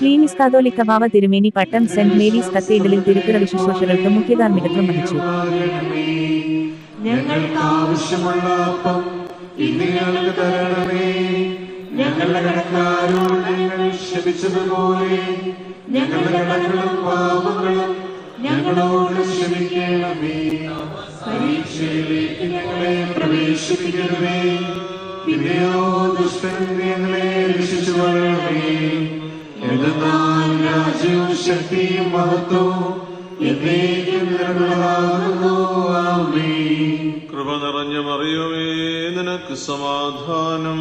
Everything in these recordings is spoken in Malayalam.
ക്ലീനിസ് കാതോലിക്ക ബാവ തിരുമേനി പട്ടം സെന്റ് മേരീസ് കത്തീഡ്രലിൽ തിരുപ്പിറവി വിശുശ്രൂഷകൾക്ക് മുഖ്യധാർമ്മികത്വം വഹിച്ചു. ഞങ്ങൾക്ക് ഞങ്ങൾ ഞങ്ങളുടെ ഞങ്ങളോട് ക്ഷമിക്കണമേ. പരീക്ഷയിലേക്ക് ഞങ്ങളെ പ്രവേശിപ്പിക്കണമേ. ഞങ്ങളെ രക്ഷിച്ചു കൊള്ളണമേ. എന്തെന്നാൽ രാജ്യവും ശക്തിയും മഹത്വവും കൃപ നിറഞ്ഞ മറിയമേ നിനക്ക് സമാധാനം.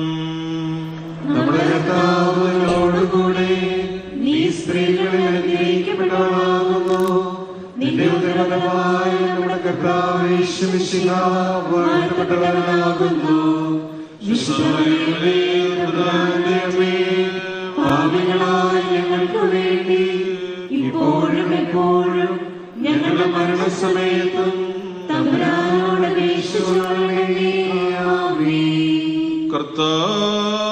നമ്മുടെ കർത്താവിനോടുകൂടെ നീ സ്ത്രീകളിൽ അനുഗ്രഹിക്കപ്പെട്ടവളാകുന്നു. നിന്റെ ഉദരഫലമായ നമ്മുടെ കർത്താവ് യേശുമിശിഹ വാഴ്ത്തപ്പെട്ടവനാകുന്നു പ്രധാനമേ, പാപികളായ ഞങ്ങൾക്ക് വേണ്ടി ഇപ്പോഴും എപ്പോഴും ഞങ്ങളുടെ മരണസമയത്തും തമ്പുരാനോട് കർത്താവേ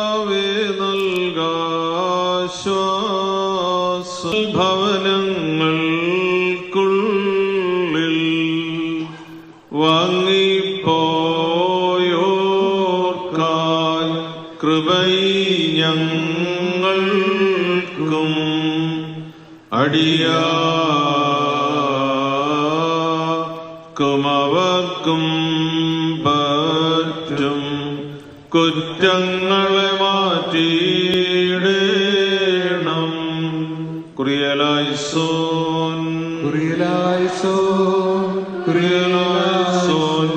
അടിയാക്കുമവർക്കും പറ്റും. കുറ്റങ്ങളെ മാറ്റിയിടേണം. കുറിയലായി സോൻ. കുറിയലായി സോൻ.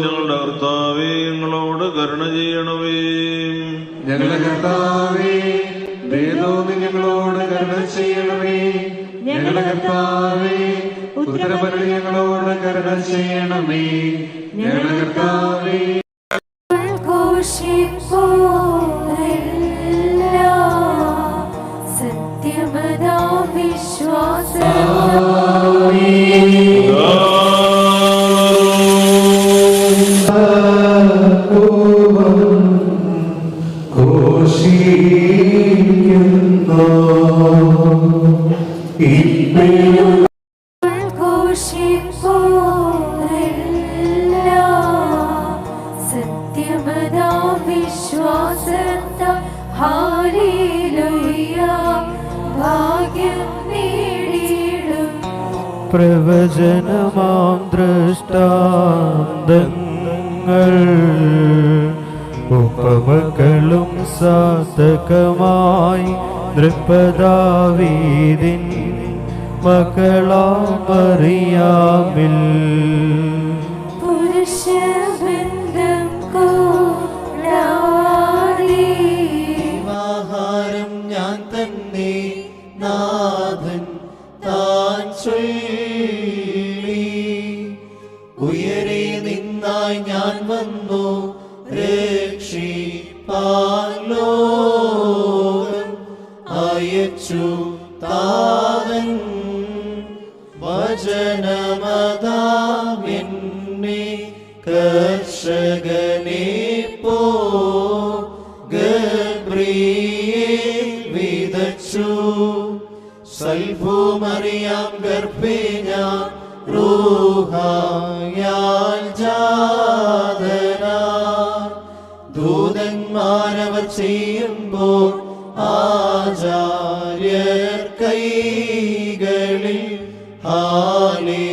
ഞങ്ങളുടെ കർത്താവേ ഞങ്ങളോട് കരുണ ചെയ്യണമേ. ഞങ്ങളുടെ കർത്താവേ വേദോന്ന് ഞങ്ങളോട് കരുണ ചെയ്യണമേ. ഞങ്ങളുടെ കർത്താവേ ഉത്തരപരണി ഞങ്ങളോട് കരുണ ചെയ്യണമേ. ഞങ്ങളുടെ കർത്താവേ സത്യമതാ വിശ്വാസത്ത. ഹാലേലുയ്യ ഭാഗ്യം നേടിയിടും. പ്രവചനമാം ദൃഷ്ടാന്തങ്ങൾ. ഉപമകളും സാധകമായി നൃപദാവീതിൻ മകളാമറിയാമിൽ പുരുഷബന്ധം കൂടാതെ ആഹാരം ഞാൻ തന്നെ നാഥൻ താൻ ചൊല്ലി. ഉയരെ നിന്നായി ഞാൻ വന്നു രക്ഷി സൽഭൂമറിയാം ഗർഭേ ഞാൻ റൂഹായാൽ ജാതനാ ദൂതന്മാരവർ ചെയ്യുമ്പോൾ ആചാര്യർ കൈകളിൽ ഹാലേ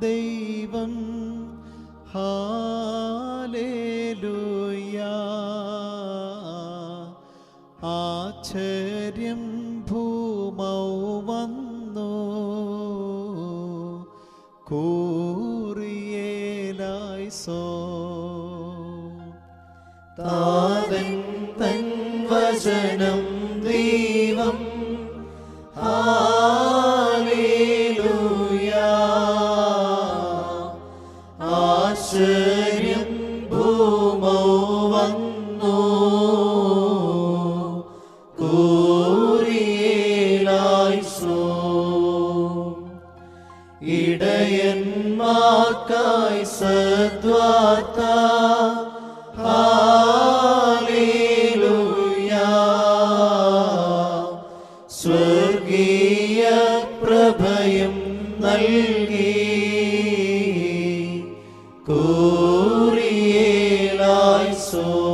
ദൈവം ഹാലേലൂയ ആശ്ചര്യം ഭൂമൗ വന്നു കൂറിയേലായി സോ. താതൻ തൻ വചനം ദൈവം നീതിമാന്മാർക്കായി സദ്വാർത്ത. Haleluya സ്വർഗീയ പ്രഭയം നൽകി. കൂറിയേലായിസോ ദൈവപുത്രൻ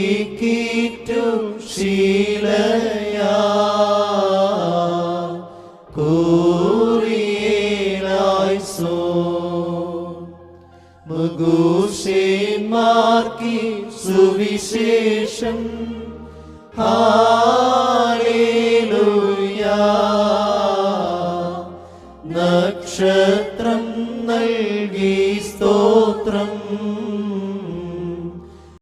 ചുറ്റിക്കീറ്റും ശീലയാ. കൂറിയേലായിസോ മുഗൂഷേന്മാർക്കി സുവിശേഷം